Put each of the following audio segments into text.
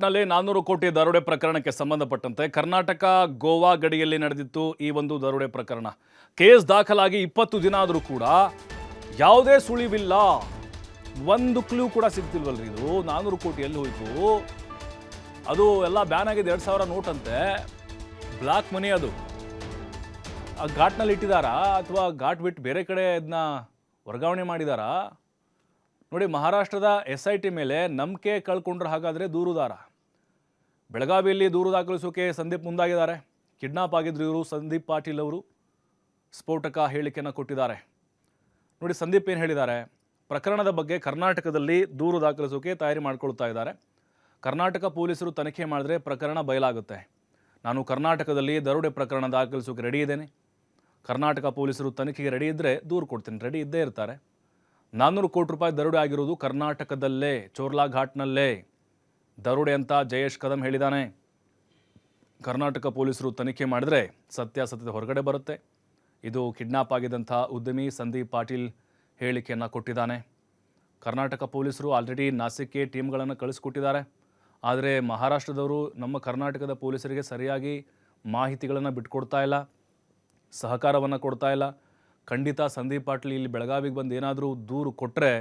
ಘಾಟ್ನಲ್ಲಿ ನಾನ್ನೂರು ಕೋಟಿ ದರೋಡೆ ಪ್ರಕರಣಕ್ಕೆ ಸಂಬಂಧಪಟ್ಟಂತೆ ಕರ್ನಾಟಕ ಗೋವಾ ಗಡಿಯಲ್ಲಿ ನಡೆದಿತ್ತು ಈ ಒಂದು ದರೋಡೆ ಪ್ರಕರಣ. ಕೇಸ್ ದಾಖಲಾಗಿ ಇಪ್ಪತ್ತು ದಿನ ಆದರೂ ಕೂಡ ಯಾವುದೇ ಸುಳಿವಿಲ್ಲ. ಒಂದು ಕ್ಲೂ ಕೂಡ ಸಿಗ್ತಿಲ್ವಲ್ರಿ ಇದು? ನಾನ್ನೂರು ಕೋಟಿ ಎಲ್ಲಿ ಹೋಯಿತು? ಅದು ಎಲ್ಲ ಬ್ಯಾನ್ ಆಗಿದೆ ಎರಡು ಸಾವಿರ ನೋಟ್ ಬ್ಲಾಕ್ ಮನಿ ಅದು. ಆ ಘಾಟ್ನಲ್ಲಿ ಇಟ್ಟಿದ್ದಾರಾ? ಅಥವಾ ಘಾಟ್ ಬಿಟ್ಟು ಬೇರೆ ಕಡೆ ಇದನ್ನ ವರ್ಗಾವಣೆ ಮಾಡಿದಾರಾ? ನೋಡಿ ಮಹಾರಾಷ್ಟ್ರದ ಎಸ್ ಐ ಟಿ ಮೇಲೆ ನಂಬಿಕೆ ಕಳ್ಕೊಂಡ್ರೆ ಹಾಗಾದರೆ ದೂರುದಾರ. ಬೆಳಗಾವಿಯಲ್ಲಿ ದೂರು ದಾಖಲಿಸೋಕೆ ಸಂದೀಪ್ ಮುಂದಾಗಿದ್ದಾರೆ. ಕಿಡ್ನಾಪ್ ಆಗಿದ್ರು ಇವರು ಸಂದೀಪ್ ಪಾಟೀಲ್ ಅವರು ಸ್ಫೋಟಕ ಹೇಳಿಕೆಯನ್ನು ಕೊಟ್ಟಿದ್ದಾರೆ. ನೋಡಿ, ಸಂದೀಪ್ ಏನು ಹೇಳಿದ್ದಾರೆ? ಪ್ರಕರಣದ ಬಗ್ಗೆ ಕರ್ನಾಟಕದಲ್ಲಿ ದೂರು ದಾಖಲಿಸೋಕೆ ತಯಾರಿ ಮಾಡ್ಕೊಳ್ತಾ ಇದ್ದಾರೆ. ಕರ್ನಾಟಕ ಪೊಲೀಸರು ತನಿಖೆ ಮಾಡಿದ್ರೆ ಪ್ರಕರಣ ಬಯಲಾಗುತ್ತೆ. ನಾನು ಕರ್ನಾಟಕದಲ್ಲಿ ದರೋಡೆ ಪ್ರಕರಣ ದಾಖಲಿಸೋಕೆ ರೆಡಿ ಇದ್ದೇನೆ. ಕರ್ನಾಟಕ ಪೊಲೀಸರು ತನಿಖೆಗೆ ರೆಡಿ ಇದ್ದರೆ ದೂರು ಕೊಡ್ತೀನಿ. ರೆಡಿ ಇದ್ದೇ ಇರ್ತಾರೆ. ನಾನ್ನೂರು ಕೋಟಿ ರೂಪಾಯಿ ದರೋಡೆ ಆಗಿರೋದು ಕರ್ನಾಟಕದಲ್ಲೇ, ಚೋರ್ಲಾ ಘಾಟ್ನಲ್ಲೇ. ದರೋಡೆ ಅಂತ ಜಯೇಶ್ ಕದಂ ಹೇಳಿದ್ದಾನೆ ಕರ್ನಾಟಕ ಪೊಲೀಸರು ತನಿಖೆ ಮಾಡಿದ್ರೆ ಸತ್ಯಾಸತ್ಯತೆ ಹೊರಗಡೆ ಬರುತ್ತೆ. ಇದು ಕಿಡ್ನಾಪ್ ಆಗಿದ್ದಂಥ ಉದ್ಯಮಿ ಸಂದೀಪ್ ಪಾಟೀಲ್ ಹೇಳಿಕೆಯನ್ನು ಕೊಟ್ಟಿದ್ದಾನೆ. ಕರ್ನಾಟಕ ಪೊಲೀಸರು ಆಲ್ರೆಡಿ ನಾಸಿಕ್ಗೆ ಟೀಮ್ಗಳನ್ನು ಕಳಿಸ್ಕೊಟ್ಟಿದ್ದಾರೆ. ಆದರೆ ಮಹಾರಾಷ್ಟ್ರದವರು ನಮ್ಮ ಕರ್ನಾಟಕದ ಪೊಲೀಸರಿಗೆ ಸರಿಯಾಗಿ ಮಾಹಿತಿಗಳನ್ನು ಬಿಟ್ಕೊಡ್ತಾ ಇಲ್ಲ, ಸಹಕಾರವನ್ನು ಕೊಡ್ತಾ ಇಲ್ಲ. ಖಂಡಿತ ಸಂದೀಪ್ ಪಾಟೀಲ್ ಇಲ್ಲಿ ಬೆಳಗಾವಿಗೆ ಬಂದು ಏನಾದರೂ ದೂರು ಕೊಟ್ಟರೆ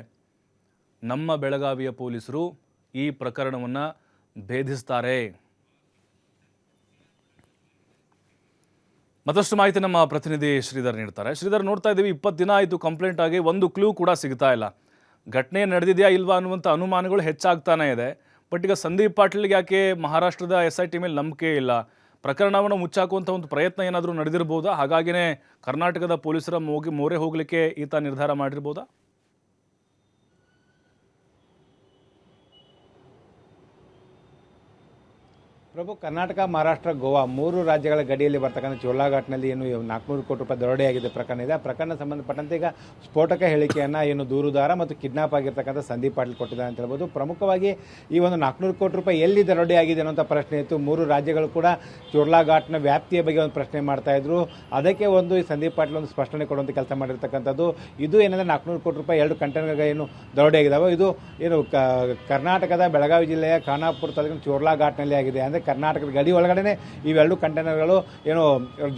ನಮ್ಮ ಬೆಳಗಾವಿಯ ಪೊಲೀಸರು ಈ ಪ್ರಕರಣವನ್ನು ಭೇದಿಸ್ತಾರೆ. ಮತ್ತಷ್ಟು ಮಾಹಿತಿ ನಮ್ಮ ಪ್ರತಿನಿಧಿ ಶ್ರೀಧರ್ ನೀಡ್ತಾರೆ. ಶ್ರೀಧರ್, ನೋಡ್ತಾ ಇದ್ದೀವಿ, ಇಪ್ಪತ್ತು ದಿನ ಆಯಿತು ಕಂಪ್ಲೇಂಟ್ ಆಗಿ ಒಂದು ಕ್ಲೂ ಕೂಡ ಸಿಗ್ತಾ ಇಲ್ಲ. ಘಟನೆ ನಡೆದಿದೆಯಾ ಇಲ್ವಾ ಅನ್ನುವಂಥ ಅನುಮಾನಗಳು ಹೆಚ್ಚಾಗ್ತಾನೇ ಇದೆ. ಬಟ್ ಈಗ ಸಂದೀಪ್ ಪಾಟೀಲ್ಗೆ ಯಾಕೆ ಮಹಾರಾಷ್ಟ್ರದ ಎಸ್ ಐ ಟಿ ಮೇಲೆ ನಂಬಿಕೆ ಇಲ್ಲ? ಪ್ರಕರಣವನ್ನು ಮುಚ್ಚಾಕುವಂಥ ಒಂದು ಪ್ರಯತ್ನ ಏನಾದರೂ ನಡೆದಿರ್ಬೋದಾ? ಹಾಗಾಗಿನೇ ಕರ್ನಾಟಕದ ಪೊಲೀಸರ ಮೋಗಿ ಮೋರೆ ಹೋಗಲಿಕ್ಕೆ ಈತ ನಿರ್ಧಾರ ಮಾಡಿರ್ಬೋದಾ? ಪ್ರಭು, ಕರ್ನಾಟಕ, ಮಹಾರಾಷ್ಟ್ರ, ಗೋವಾ ಮೂರು ರಾಜ್ಯಗಳ ಗಡಿಯಲ್ಲಿ ಬರ್ತಕ್ಕಂಥ ಚೋಲಾಘಾಟ್ನಲ್ಲಿ ಏನು ನಾಲ್ಕುನೂರು ಕೋಟಿ ರೂಪಾಯಿ ದರೋಡೆಯಾಗಿದೆ ಪ್ರಕರಣ ಇದೆ. ಆ ಪ್ರಕರಣ ಸಂಬಂಧಪಟ್ಟಂತೆ ಈಗ ಸ್ಫೋಟಕ ಹೇಳಿಕೆಯನ್ನು ಏನು ದೂರುದಾರ ಮತ್ತು ಕಿಡ್ನಾಪ್ ಆಗಿರ್ತಕ್ಕಂಥ ಸಂದೀಪ್ ಪಾಟೀಲ್ ಕೊಟ್ಟಿದ್ದಾರೆ ಅಂತ ಹೇಳ್ಬೋದು. ಪ್ರಮುಖವಾಗಿ ಈ ಒಂದು ನಾಲ್ಕುನೂರು ಕೋಟಿ ರೂಪಾಯಿ ಎಲ್ಲಿ ದರೋಡೆ ಆಗಿದೆ ಅನ್ನೋಂಥ ಪ್ರಶ್ನೆ ಇತ್ತು. ಮೂರು ರಾಜ್ಯಗಳು ಕೂಡ ಚೋರ್ಲಾಘಾಟ್ನ ವ್ಯಾಪ್ತಿಯ ಬಗ್ಗೆ ಒಂದು ಪ್ರಶ್ನೆ ಮಾಡ್ತಾ ಇದ್ರು. ಅದಕ್ಕೆ ಒಂದು ಈ ಸಂದೀಪ್ ಪಾಟೀಲ್ ಒಂದು ಸ್ಪಷ್ಟನೆ ಕೊಡುವಂಥ ಕೆಲಸ ಮಾಡಿರ್ತಕ್ಕಂಥದ್ದು. ಇದು ಏನಂದ್ರೆ ನಾಲ್ಕುನೂರು ಕೋಟಿ ರೂಪಾಯಿ ಎರಡು ಕಂಟೈನರ್ಗೆ ಏನು ದರೋಡೆ ಆಗಿದಾವೆ ಇದು ಏನು ಕರ್ನಾಟಕದ ಬೆಳಗಾವಿ ಜಿಲ್ಲೆಯ ಖಾನಾಪುರ ತಾಲೂಕಿನ ಚೋರ್ಲಾಘಾಟ್ನಲ್ಲಿ ಆಗಿದೆ. ಅಂದರೆ ಕರ್ನಾಟಕದ ಗಡಿ ಒಳಗಡೆ ಇವೆರಡು ಕಂಟೈನರ್ಗಳು ಏನು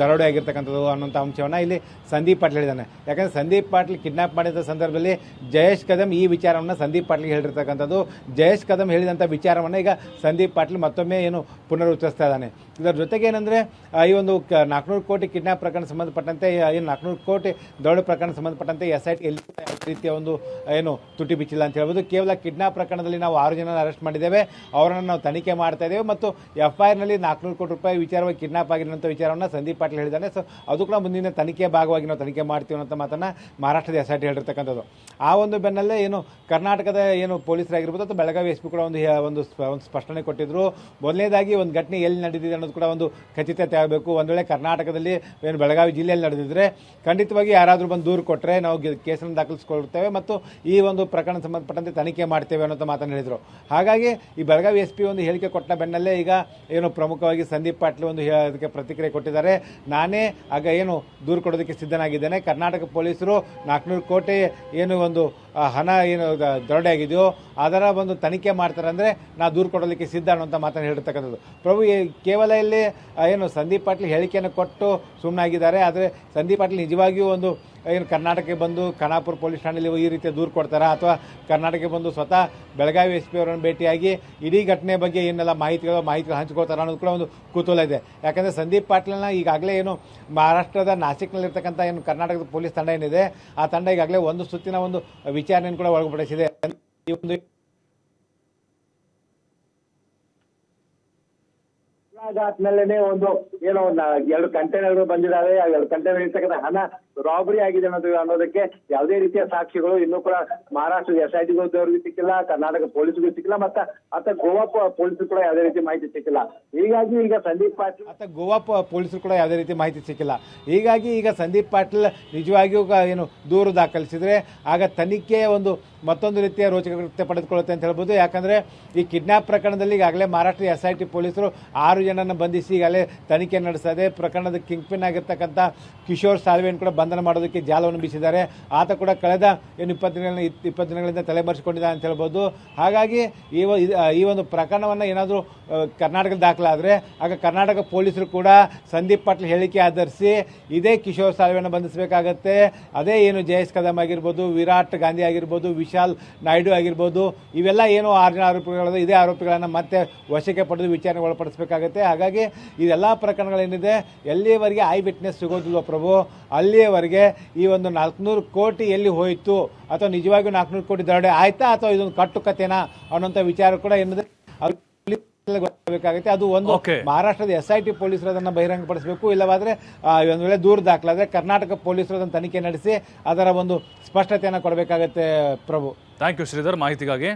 ದರೋಡೆ ಆಗಿರ್ತಕ್ಕಂಥದ್ದು ಅನ್ನೋಂಥ ಅಂಶವನ್ನು ಇಲ್ಲಿ ಸಂದೀಪ್ ಪಾಟೀಲ್ ಹೇಳಿದ್ದಾನೆ. ಯಾಕಂದರೆ ಸಂದೀಪ್ ಪಾಟೀಲ್ ಕಿಡ್ನಾಪ್ ಮಾಡಿದ ಸಂದರ್ಭದಲ್ಲಿ ಜಯೇಶ್ ಕದಮ್ ಈ ವಿಚಾರವನ್ನು ಸಂದೀಪ್ ಪಾಟೀಲ್ ಹೇಳಿರ್ತಕ್ಕಂಥದ್ದು. ಜಯೇಶ್ ಕದಮ್ ಹೇಳಿದಂಥ ವಿಚಾರವನ್ನು ಈಗ ಸಂದೀಪ್ ಪಾಟೀಲ್ ಮತ್ತೊಮ್ಮೆ ಏನು ಪುನರುಚ್ಚರಿಸ್ತಾ ಇದ್ದಾನೆ. ಇದರ ಜೊತೆಗೆ ಏನಂದರೆ ಈ ಒಂದು ನಾಲ್ಕುನೂರು ಕೋಟಿ ಕಿಡ್ನಾಪ್ ಪ್ರಕರಣ ಸಂಬಂಧಪಟ್ಟಂತೆ ಏನು ನಾಲ್ಕುನೂರು ಕೋಟಿ ದರೋಡೆ ಪ್ರಕರಣ ಸಂಬಂಧಪಟ್ಟಂತೆ ಎಸ್ ಐ ಎಲ್ಲಿ ರೀತಿಯ ಒಂದು ಏನು ತುಟಿ ಬಿಚ್ಚಿಲ್ಲ ಅಂತ ಹೇಳ್ಬೋದು. ಕೇವಲ ಕಿಡ್ನಾಪ್ ಪ್ರಕರಣದಲ್ಲಿ ನಾವು ಆರು ಜನ ಅರೆಸ್ಟ್ ಮಾಡಿದ್ದೇವೆ. ಅವರನ್ನು ನಾವು ತನಿಖೆ ಮಾಡ್ತಾ ಇದ್ದೇವೆ. ಮತ್ತು ಎಫ್ ಐ ಆರ್ನಲ್ಲಿ ನಾಲ್ಕುನೂರು ಕೋಟಿ ರೂಪಾಯಿ ವಿಚಾರವಾಗಿ ಕಿಡ್ನಾಪ್ ಆಗಿರುವಂಥ ವಿಚಾರವನ್ನು ಸಂದೀಪ್ ಪಾಟೀಲ್ ಹೇಳಿದ್ದಾನೆ. ಸೊ ಅದು ಕೂಡ ಮುಂದಿನ ತನಿಖೆ ಭಾಗವಾಗಿ ನಾವು ತನಿಖೆ ಮಾಡ್ತೀವಿ ಅನ್ನೋ ಮಾತನ್ನು ಮಹಾರಾಷ್ಟ್ರದ ಎಸ್ ಐ ಟಿ ಹೇಳಿರ್ತಕ್ಕಂಥದ್ದು. ಆ ಒಂದು ಬೆನ್ನಲ್ಲೇ ಏನು ಕರ್ನಾಟಕದ ಏನು ಪೊಲೀಸರಾಗಿರ್ಬೋದು ಅಥವಾ ಬೆಳಗಾವಿ ಎಸ್ ಪಿ ಕೂಡ ಒಂದು ಒಂದು ಸ್ಪ- ಒಂದು ಸ್ಪಷ್ಟನೆ ಕೊಟ್ಟಿದ್ರು. ಮೊದಲನೇದಾಗಿ ಒಂದು ಘಟನೆ ಎಲ್ಲಿ ನಡೆದಿದೆ ಅನ್ನೋದು ಕೂಡ ಒಂದು ಖಚಿತತೆ ಆಗಬೇಕು ಒಂದು ವೇಳೆ ಕರ್ನಾಟಕದಲ್ಲಿ ಏನು ಬೆಳಗಾವಿ ಜಿಲ್ಲೆಯಲ್ಲಿ ನಡೆದಿದ್ರೆ ಖಂಡಿತವಾಗಿ ಯಾರಾದರೂ ಬಂದು ದೂರು ಕೊಟ್ಟರೆ ನಾವು ಕೇಸನ್ನು ದಾಖಲಿಸಿಕೊಳ್ಳುತ್ತೇವೆ ಮತ್ತು ಈ ಒಂದು ಪ್ರಕರಣ ಸಂಬಂಧಪಟ್ಟಂತೆ ತನಿಖೆ ಮಾಡ್ತೇವೆ ಅನ್ನೋ ಮಾತನ್ನು ಹೇಳಿದರು. ಹಾಗಾಗಿ ಈ ಬೆಳಗಾವಿ ಎಸ್ ಪಿ ಒಂದು ಹೇಳಿಕೆ ಕೊಟ್ಟ ಬೆನ್ನಲ್ಲೇ ಈಗ ಏನು ಪ್ರಮುಖವಾಗಿ ಸಂದೀಪ್ ಪಾಟೀಲ್ ಒಂದು ಅದಕ್ಕೆ ಪ್ರತಿಕ್ರಿಯೆ ಕೊಟ್ಟಿದ್ದಾರೆ. ನಾನೇ ಆಗ ಏನು ದೂರು ಕೊಡೋದಕ್ಕೆ ಸಿದ್ಧನಾಗಿದ್ದೇನೆ. ಕರ್ನಾಟಕ ಪೊಲೀಸರು ನಾಲ್ಕುನೂರು ಕೋಟಿ ಏನು ಒಂದು ಹಣ ಏನು ದರೋಡೆ ಆಗಿದೆಯೋ ಅದರ ಒಂದು ತನಿಖೆ ಮಾಡ್ತಾರೆ ಅಂದರೆ ನಾ ದೂರು ಕೊಡಲಿಕ್ಕೆ ಸಿದ್ಧ ಅನ್ನುವಂಥ ಮಾತನ್ನು ಹೇಳಿರ್ತಕ್ಕಂಥದ್ದು ಪ್ರಭು ಕೇವಲ ಇಲ್ಲಿ ಏನು ಸಂದೀಪ್ ಪಾಟೀಲ್ ಹೇಳಿಕೆಯನ್ನು ಕೊಟ್ಟು ಸುಮ್ಮನಾಗಿದ್ದಾರೆ ಆದರೆ ಸಂದೀಪ್ ಪಾಟೀಲ್ ನಿಜವಾಗಿಯೂ ಒಂದು, ಏನು ಕರ್ನಾಟಕಕ್ಕೆ ಬಂದು ಖಾನಾಪುರ ಪೊಲೀಸ್ ಠಾಣೆಯಲ್ಲಿ ಈ ರೀತಿ ದೂರು ಕೊಡ್ತಾರಾ? ಅಥವಾ ಕರ್ನಾಟಕಕ್ಕೆ ಬಂದು ಸ್ವತಃ ಬೆಳಗಾವಿ ಎಸ್ ಪಿ ಅವರನ್ನು ಭೇಟಿಯಾಗಿ ಇಡೀ ಘಟನೆ ಬಗ್ಗೆ ಏನೆಲ್ಲ ಮಾಹಿತಿಗಳು ಮಾಹಿತಿಗಳು ಹಂಚ್ಕೊಳ್ತಾರೆ ಅನ್ನೋದು ಕೂಡ ಒಂದು ಕುತೂಹಲ ಇದೆ. ಯಾಕಂದರೆ ಸಂದೀಪ್ ಪಾಟೀಲ್ನ ಈಗಾಗಲೇ ಏನು ಮಹಾರಾಷ್ಟ್ರದ ನಾಸಿಕ್ನಲ್ಲಿರ್ತಕ್ಕಂಥ ಏನು ಕರ್ನಾಟಕದ ಪೊಲೀಸ್ ತಂಡ ಏನಿದೆ, ಆ ತಂಡ ಈಗಾಗಲೇ ಒಂದು ಸುತ್ತಿನ ಒಂದು ವಿಚಾರಣೆಯನ್ನು ಕೂಡ ಒಳಪಡಿಸಿದೆ ಈ ಒಂದು ಏನೋ ಎರಡು ಕಂಟೈನರ್ ಬಂದಿದ್ದಾವೆ ಆ ಎರಡು ಕಂಟೈನರ್ ಇರ್ತಕ್ಕಂಥ ಹಣ ರಾಬರಿ ಆಗಿದೆ ಅನ್ನೋದು ಅನ್ನೋದಕ್ಕೆ ಯಾವುದೇ ರೀತಿಯ ಸಾಕ್ಷಿಗಳು ಇನ್ನೂ ಕೂಡ ಮಹಾರಾಷ್ಟ್ರ ಎಸ್ ಐ ಟಿಗೂ ಸಿಕ್ಕಿಲ್ಲ, ಕರ್ನಾಟಕ ಪೊಲೀಸ್ಗೂ ಸಿಕ್ಕಿಲ್ಲ, ಮತ್ತೆ ಅತ್ತ ಗೋವಾ ಪೊಲೀಸರು ಕೂಡ ಯಾವುದೇ ರೀತಿ ಮಾಹಿತಿ ಸಿಕ್ಕಿಲ್ಲ. ಹೀಗಾಗಿ ಈಗ ಸಂದೀಪ್ ಪಾಟೀಲ್ ಅತ್ತ ಗೋವಾ ಪೊಲೀಸರು ಕೂಡ ಯಾವುದೇ ರೀತಿ ಮಾಹಿತಿ ಸಿಕ್ಕಿಲ್ಲ. ಹೀಗಾಗಿ ಈಗ ಸಂದೀಪ್ ಪಾಟೀಲ್ ನಿಜವಾಗಿಯೂ ಏನು ದೂರು ದಾಖಲಿಸಿದ್ರೆ ಆಗ ತನಿಖೆ ಒಂದು ಮತ್ತೊಂದು ರೀತಿಯ ರೋಚಕತೆ ಪಡೆದುಕೊಳ್ಳುತ್ತೆ ಅಂತ ಹೇಳ್ಬೋದು. ಯಾಕಂದ್ರೆ ಈ ಕಿಡ್ನಾಪ್ ಪ್ರಕರಣದಲ್ಲಿ ಈಗಾಗಲೇ ಮಹಾರಾಷ್ಟ್ರ ಎಸ್ ಐ ಟಿ ಪೊಲೀಸರು ಆರು ಜನನ ಬಂಧಿಸಿ ಈಗಾಗಲೇ ತನಿಖೆ ನಡೆಸದೆ ಪ್ರಕರಣದ ಕಿಂಗ್ ಪಿನ್ ಆಗಿರ್ತಕ್ಕಂಥ ಕಿಶೋರ್ ಸಾಲ್ವೆಯನ್ನು ಕೂಡ ಬಂಧನ ಮಾಡೋದಕ್ಕೆ ಜಾಲವನ್ನು ಬೀಸಿದ್ದಾರೆ. ಆತ ಕೂಡ ಕಳೆದ ಏನು ಇಪ್ಪತ್ತು ದಿನಗಳ ಇಪ್ಪತ್ತು ದಿನಗಳಿಂದ ತಲೆಮರೆಸಿಕೊಂಡಿದ್ದಾನೆ ಅಂತ ಹೇಳ್ಬೋದು. ಹಾಗಾಗಿ ಈ ಈ ಒಂದು ಪ್ರಕರಣವನ್ನು ಏನಾದರೂ ಕರ್ನಾಟಕದಲ್ಲಿ ದಾಖಲಾದರೆ ಆಗ ಕರ್ನಾಟಕ ಪೊಲೀಸರು ಕೂಡ ಸಂದೀಪ್ ಪಾಟೀಲ್ ಹೇಳಿಕೆ ಆಧರಿಸಿ ಇದೇ ಕಿಶೋರ್ ಸಾಲ್ವೆಯನ್ನು ಬಂಧಿಸಬೇಕಾಗತ್ತೆ. ಅದೇ ಏನು ಜಯೇಶ್ ಕದಮ್ ಆಗಿರ್ಬೋದು, ವಿರಾಟ್ ಗಾಂಧಿ ಆಗಿರ್ಬೋದು, ವಿಶಾಲ್ ನಾಯ್ಡು ಆಗಿರ್ಬೋದು, ಇವೆಲ್ಲ ಏನು ಆರು ಜನ ಆರೋಪಿಗಳು ಇದೇ ಆರೋಪಿಗಳನ್ನು ಮತ್ತೆ ವಶಕ್ಕೆ ಪಡೆದು ವಿಚಾರಣೆ ಒಳಪಡಿಸಬೇಕಾಗತ್ತೆ. ಹಾಗಾಗಿ ಇದೆಲ್ಲ ಪ್ರಕರಣಗಳೇನಿದೆ ಎಲ್ಲಿಯವರೆಗೆ ಐ ವಿಟ್ನೆಸ್ ಸಿಗೋದಿಲ್ವೋ ಪ್ರಭು? ಅಲ್ಲಿಯವರೆಗೆ ಈ ಒಂದು ನಾಲ್ಕುನೂರು ಕೋಟಿ ಎಲ್ಲಿ ಹೋಯಿತು? ಅಥವಾ ನಿಜವಾಗಿಯೂ ನಾಲ್ಕುನೂರು ಕೋಟಿ ದರೋಡೆ ಆಯ್ತಾ? ಅಥವಾ ಇದೊಂದು ಕಟ್ಟು ಕಥೆನಾ ಅನ್ನೋಂಥ ವಿಚಾರ ಕೂಡ ಏನಿದೆ ಗೊತ್ತಾಗಬೇಕಾಗುತ್ತೆ. ಅದು ಒಂದು. ಮಹಾರಾಷ್ಟ್ರದ ಎಸ್ ಐ ಟಿ ಪೊಲೀಸರು ಅದನ್ನು ಬಹಿರಂಗಪಡಿಸಬೇಕು. ಇಲ್ಲವಾದ್ರೆ ಒಂದು ವೇಳೆ ದೂರ ದಾಖಲಾದ್ರೆ ಕರ್ನಾಟಕ ಪೊಲೀಸರು ಅದನ್ನು ತನಿಖೆ ನಡೆಸಿ ಅದರ ಒಂದು ಸ್ಪಷ್ಟತೆಯನ್ನು ಕೊಡಬೇಕಾಗುತ್ತೆ ಪ್ರಭು. Thank you Sridhar. ಮಾಹಿತಿಗಾಗಿ.